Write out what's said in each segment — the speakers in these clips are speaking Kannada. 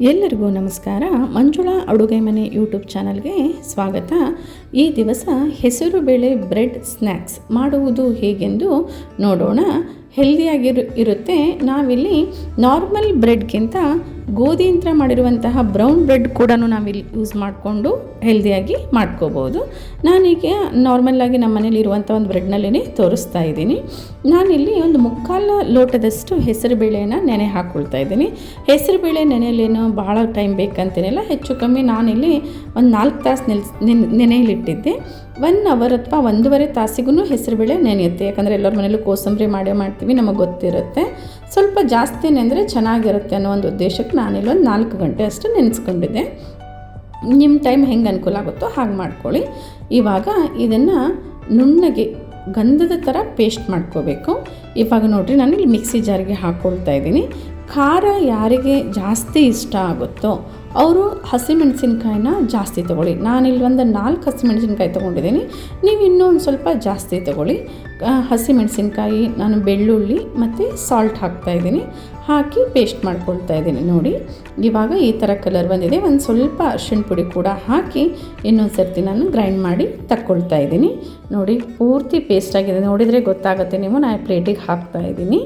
ಎಲ್ಲರಿಗೂ ನಮಸ್ಕಾರ. ಮಂಜುಳಾ ಅಡುಗೆ ಮನೆ ಯೂಟ್ಯೂಬ್ ಚಾನಲ್ಗೆ ಸ್ವಾಗತ. ಈ ದಿವಸ ಹೆಸರು ಬೇಳೆ ಬ್ರೆಡ್ ಸ್ನ್ಯಾಕ್ಸ್ ಮಾಡುವುದು ಹೇಗೆಂದು ನೋಡೋಣ. ಹೆಲ್ದಿಯಾಗಿರು, ಇರುತ್ತೆ. ನಾವಿಲ್ಲಿ ನಾರ್ಮಲ್ ಬ್ರೆಡ್ಗಿಂತ ಗೋಧಿಯಿಂದ ಮಾಡಿರುವಂತಹ ಬ್ರೌನ್ ಬ್ರೆಡ್ ಕೂಡ ನಾವಿಲ್ಲಿ ಯೂಸ್ ಮಾಡಿಕೊಂಡು ಹೆಲ್ದಿಯಾಗಿ ಮಾಡ್ಕೋಬೋದು. ನಾನೀಗ ನಾರ್ಮಲ್ಲಾಗಿ ನಮ್ಮ ಮನೇಲಿ ಇರುವಂಥ ಒಂದು ಬ್ರೆಡ್ನಲ್ಲೇ ತೋರಿಸ್ತಾ ಇದ್ದೀನಿ. ನಾನಿಲ್ಲಿ ಒಂದು ಮುಕ್ಕಾಲು ಲೋಟದಷ್ಟು ಹೆಸರು ಬೇಳೆನ ನೆನೆ ಹಾಕ್ಕೊಳ್ತಾ ಇದ್ದೀನಿ. ಹೆಸರು ಬೇಳೆ ನೆನೆಯಲ್ಲೇನು ಭಾಳ ಟೈಮ್ ಬೇಕಂತೇನಿಲ್ಲ. ಹೆಚ್ಚು ಕಮ್ಮಿ ನಾನಿಲ್ಲಿ ಒಂದು ನಾಲ್ಕು ತಾಸು ನೆನೆಯಲಿಟ್ಟಿದ್ದೆ ಒನ್ ಅವರ್ ಅಥವಾ ಒಂದೂವರೆ ತಾಸಿಗೂ ಹೆಸರುಬೇಳೆ ನೆನೆಯುತ್ತೆ. ಯಾಕಂದರೆ ಎಲ್ಲರ ಮನೇಲೂ ಕೋಸಂಬರಿ ಮಾಡೇ ಮಾಡ್ತೀವಿ, ನಮಗೆ ಗೊತ್ತಿರುತ್ತೆ. ಸ್ವಲ್ಪ ಜಾಸ್ತಿ ನೆಂದರೆ ಚೆನ್ನಾಗಿರುತ್ತೆ ಅನ್ನೋ ಒಂದು ಉದ್ದೇಶಕ್ಕೆ ನಾನಿಲ್ಲಿ ಒಂದು ನಾಲ್ಕು ಗಂಟೆ ಅಷ್ಟು ನೆನೆಸ್ಕೊಂಡಿದ್ದೆ. ನಿಮ್ಮ ಟೈಮ್ ಹೆಂಗೆ ಅನುಕೂಲ ಆಗುತ್ತೋ ಹಾಗೆ ಮಾಡ್ಕೊಳ್ಳಿ. ಇವಾಗ ಇದನ್ನು ನುಣ್ಣಗೆ ಗಂಧದ ಥರ ಪೇಸ್ಟ್ ಮಾಡ್ಕೋಬೇಕು. ಇವಾಗ ನೋಡಿರಿ ನಾನು ಇಲ್ಲಿ ಮಿಕ್ಸಿ ಜಾರಿಗೆ ಹಾಕ್ಕೊಳ್ತಾ ಇದ್ದೀನಿ. ಖಾರ ಯಾರಿಗೆ ಜಾಸ್ತಿ ಇಷ್ಟ ಆಗುತ್ತೋ ಅವರು ಹಸಿಮೆಣಸಿನ್ಕಾಯಿನ ಜಾಸ್ತಿ ತೊಗೊಳ್ಳಿ. ನಾನಿಲ್ಲಿ ಒಂದು ನಾಲ್ಕು ಹಸಿಮೆಣಸಿನ್ಕಾಯಿ ತೊಗೊಂಡಿದ್ದೀನಿ. ನೀವು ಇನ್ನೂ ಒಂದು ಸ್ವಲ್ಪ ಜಾಸ್ತಿ ತೊಗೊಳ್ಳಿ. ಹಸಿಮೆಣಸಿನ್ಕಾಯಿ ನಾನು ಬೆಳ್ಳುಳ್ಳಿ ಮತ್ತು ಸಾಲ್ಟ್ ಹಾಕ್ತಾ ಇದ್ದೀನಿ. ಹಾಕಿ ಪೇಸ್ಟ್ ಮಾಡ್ಕೊಳ್ತಾ ಇದ್ದೀನಿ ನೋಡಿ. ಇವಾಗ ಈ ಥರ ಕಲರ್ ಬಂದಿದೆ. ಒಂದು ಸ್ವಲ್ಪ ಅರ್ಶಿಣ ಪುಡಿ ಕೂಡ ಹಾಕಿ ಇನ್ನೊಂದು ಸರ್ತಿ ನಾನು ಗ್ರೈಂಡ್ ಮಾಡಿ ತಕ್ಕೊಳ್ತಾ ಇದ್ದೀನಿ. ನೋಡಿ, ಪೂರ್ತಿ ಪೇಸ್ಟ್ ಆಗಿದೆ. ನೋಡಿದರೆ ಗೊತ್ತಾಗುತ್ತೆ ನೀವು. ನಾನು ಪ್ಲೇಟಿಗೆ ಹಾಕ್ತಾ ಇದ್ದೀನಿ.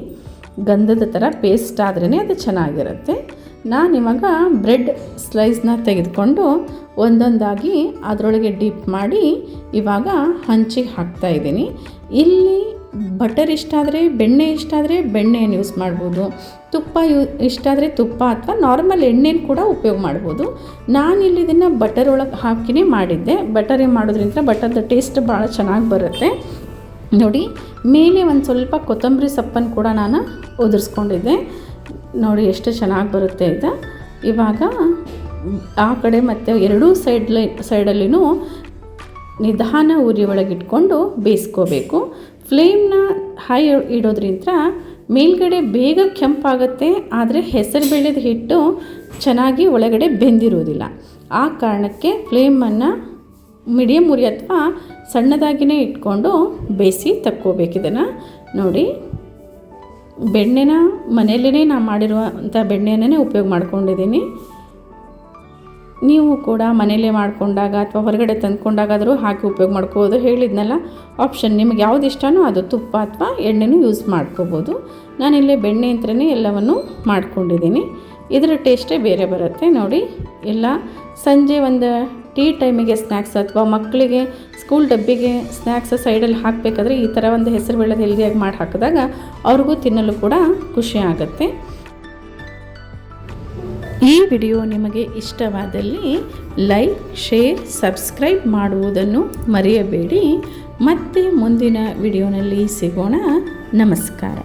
ಗಂಧದ ಥರ ಪೇಸ್ಟ್ ಆದ್ರೇ ಅದು ಚೆನ್ನಾಗಿರುತ್ತೆ. ನಾನಿವಾಗ ಬ್ರೆಡ್ ಸ್ಲೈಸ್ನ ತೆಗೆದುಕೊಂಡು ಒಂದೊಂದಾಗಿ ಅದರೊಳಗೆ ಡಿಪ್ ಮಾಡಿ ಇವಾಗ ಹಂಚಿಗೆ ಹಾಕ್ತಾ ಇದ್ದೀನಿ. ಇಲ್ಲಿ ಬಟರ್ ಇಷ್ಟ ಆದರೆ, ಬೆಣ್ಣೆ ಇಷ್ಟ ಆದರೆ ಬೆಣ್ಣೆಯನ್ನು ಯೂಸ್ ಮಾಡ್ಬೋದು. ತುಪ್ಪ ಯೂ, ಇಷ್ಟ ಆದರೆ ತುಪ್ಪ ಅಥವಾ ನಾರ್ಮಲ್ ಎಣ್ಣೆನ ಕೂಡ ಉಪಯೋಗ ಮಾಡ್ಬೋದು. ನಾನಿಲ್ಲಿ ಇದನ್ನು ಬಟರ್ ಒಳಗೆ ಹಾಕಿನೇ ಮಾಡಿದ್ದೆ. ಬಟರೇ ಮಾಡೋದ್ರಿಂದ ಬಟರ್ದ ಟೇಸ್ಟ್ ಭಾಳ ಚೆನ್ನಾಗಿ ಬರುತ್ತೆ. ನೋಡಿ, ಮೇಲೆ ಒಂದು ಸ್ವಲ್ಪ ಕೊತ್ತಂಬರಿ ಸೊಪ್ಪನ್ನು ಕೂಡ ನಾನು ಉದುರಿಸ್ಕೊಂಡಿದ್ದೆ. ನೋಡಿ, ಎಷ್ಟು ಚೆನ್ನಾಗಿ ಬರುತ್ತೆ ಅಂತ. ಇವಾಗ ಆ ಕಡೆ ಮತ್ತು ಎರಡೂ ಸೈಡ್ಲಿ ಸೈಡಲ್ಲಿನೂ ನಿಧಾನ ಉರಿ ಒಳಗಿಟ್ಕೊಂಡು ಬೇಯಿಸ್ಕೋಬೇಕು. ಫ್ಲೇಮ್ನ ಹೈ ಇಡೋದ್ರಿಂದ ಮೇಲ್ಗಡೆ ಬೇಗ ಕೆಂಪಾಗುತ್ತೆ, ಆದರೆ ಹೆಸರು ಬೆಳೆದ ಹಿಟ್ಟು ಚೆನ್ನಾಗಿ ಒಳಗಡೆ ಬೆಂದಿರೋದಿಲ್ಲ. ಆ ಕಾರಣಕ್ಕೆ ಫ್ಲೇಮನ್ನು ಮೀಡಿಯಮ್ ಉರಿ ಅಥವಾ ಸಣ್ಣದಾಗಿಯೇ ಇಟ್ಕೊಂಡು ಬೇಯಿಸಿ ತಕ್ಕೋಬೇಕು ಇದನ್ನು. ನೋಡಿ, ಬೆಣ್ಣೆನ ಮನೆಯಲ್ಲೇ ನಾನು ಮಾಡಿರುವಂಥ ಬೆಣ್ಣೆನೇ ಉಪಯೋಗ ಮಾಡ್ಕೊಂಡಿದ್ದೀನಿ. ನೀವು ಕೂಡ ಮನೆಯಲ್ಲೇ ಮಾಡಿಕೊಂಡಾಗ ಅಥವಾ ಹೊರಗಡೆ ತಂದ್ಕೊಂಡಾಗಾದರೂ ಹಾಕಿ ಉಪಯೋಗ ಮಾಡ್ಕೋಬೋದು. ಹೇಳಿದ್ನಲ್ಲ ಆಪ್ಷನ್ ನಿಮಗೆ ಯಾವ್ದು ಇಷ್ಟನೋ ಅದು ತುಪ್ಪ ಅಥವಾ ಎಣ್ಣೆನೂ ಯೂಸ್ ಮಾಡ್ಕೋಬೋದು. ನಾನಿಲ್ಲೇ ಬೆಣ್ಣೆ ಅಂತಲೇ ಎಲ್ಲವನ್ನು ಮಾಡ್ಕೊಂಡಿದ್ದೀನಿ. ಇದರ ಟೇಸ್ಟೇ ಬೇರೆ ಬರುತ್ತೆ. ನೋಡಿ, ಎಲ್ಲ ಸಂಜೆ ಒಂದು ಟೀ ಟೈಮಿಗೆ ಸ್ನ್ಯಾಕ್ಸ್ ಅಥವಾ ಮಕ್ಕಳಿಗೆ ಸ್ಕೂಲ್ ಡಬ್ಬಿಗೆ ಸ್ನ್ಯಾಕ್ಸ್ ಸೈಡಲ್ಲಿ ಹಾಕಬೇಕಾದ್ರೆ ಈ ಥರ ಒಂದು ಹೆಸರು ಬೇಳೆ ಹೆಲ್ದಿಯಾಗಿ ಮಾಡಿ ಹಾಕಿದಾಗ ಅವ್ರಿಗೂ ತಿನ್ನಲು ಕೂಡ ಖುಷಿ ಆಗುತ್ತೆ. ಈ ವಿಡಿಯೋ ನಿಮಗೆ ಇಷ್ಟವಾದಲ್ಲಿ ಲೈಕ್, ಶೇರ್, ಸಬ್ಸ್ಕ್ರೈಬ್ ಮಾಡುವುದನ್ನು ಮರೆಯಬೇಡಿ. ಮತ್ತೆ ಮುಂದಿನ ವಿಡಿಯೋನಲ್ಲಿ ಸಿಗೋಣ. ನಮಸ್ಕಾರ.